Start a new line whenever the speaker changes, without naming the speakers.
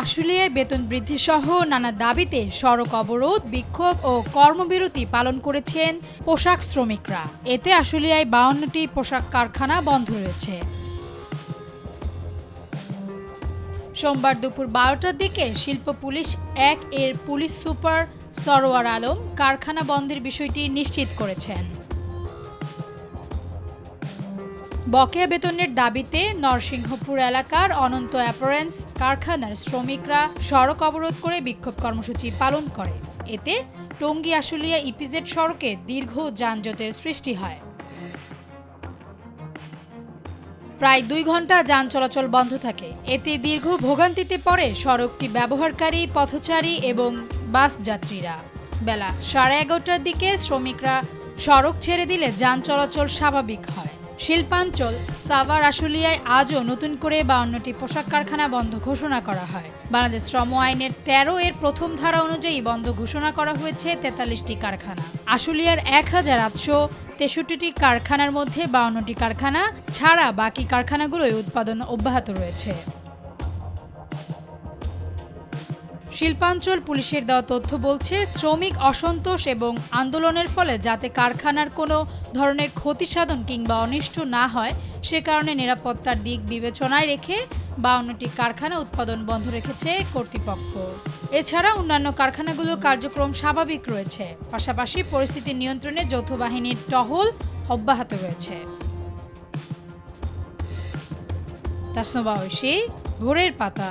আশুলিয়ায় বেতন বৃদ্ধি সহ নানা দাবিতে সড়ক অবরোধ, বিক্ষোভ ও কর্মবিরতি পালন করেছেন পোশাক শ্রমিকরা। এতে আশুলিয়ায় বাউন্নটি পোশাক কারখানা বন্ধ রয়েছে। সোমবার দুপুর বারোটার দিকে শিল্প পুলিশ এক এর পুলিশ সুপার সরোয়ার আলম কারখানা বন্ধের বিষয়টি নিশ্চিত করেছেন। বকেয়া বেতনের দাবিতে নরসিংহপুর এলাকার অনন্ত অ্যাপারেন্স কারখানার শ্রমিকরা সড়ক অবরোধ করে বিক্ষোভ কর্মসূচি পালন করে। এতে টঙ্গী, আশুলিয়া, ইপিজেড সড়কে দীর্ঘ যানজটের সৃষ্টি হয়। প্রায় দুই ঘণ্টা যান চলাচল বন্ধ থাকে। এতে দীর্ঘ ভোগান্তিতে পড়ে সড়কটি ব্যবহারকারী, পথচারী এবং বাস যাত্রীরা। বেলা সাড়ে এগারোটার দিকে শ্রমিকরা সড়ক ছেড়ে দিলে যান চলাচল স্বাভাবিক হয়। শিল্পাঞ্চল, সাভার আশুলিয়ায় আজও নতুন করে বাউন্নটি পোশাক কারখানা বন্ধ ঘোষণা করা হয়। বাংলাদেশ শ্রম আইনের তেরো এর প্রথম ধারা অনুযায়ী বন্ধ ঘোষণা করা হয়েছে তেতাল্লিশটি কারখানা। আশুলিয়ার এক হাজার আটশো তেষট্টিটি কারখানার মধ্যে বাউন্নটি কারখানা ছাড়া বাকি কারখানাগুলোয় উৎপাদন অব্যাহত রয়েছে। শিল্পাঞ্চল পুলিশের দেওয়া তথ্য বলছে, শ্রমিক অসন্তোষ এবং আন্দোলনের ফলে যাতে কারখানার কোনো ধরনের ক্ষতি সাধন কিংবা অনিষ্ট না হয়, সে কারণে নিরাপত্তার দিক বিবেচনায় রেখে বাউন্নটি কারখানা উৎপাদন বন্ধ রেখেছে কর্তৃপক্ষ। এছাড়া অন্যান্য কারখানাগুলোর কার্যক্রম স্বাভাবিক রয়েছে, পাশাপাশি পরিস্থিতি নিয়ন্ত্রণে যৌথ বাহিনীর টহল অব্যাহত রয়েছে। তাসনোবা ঐশী, ভোরের পাতা।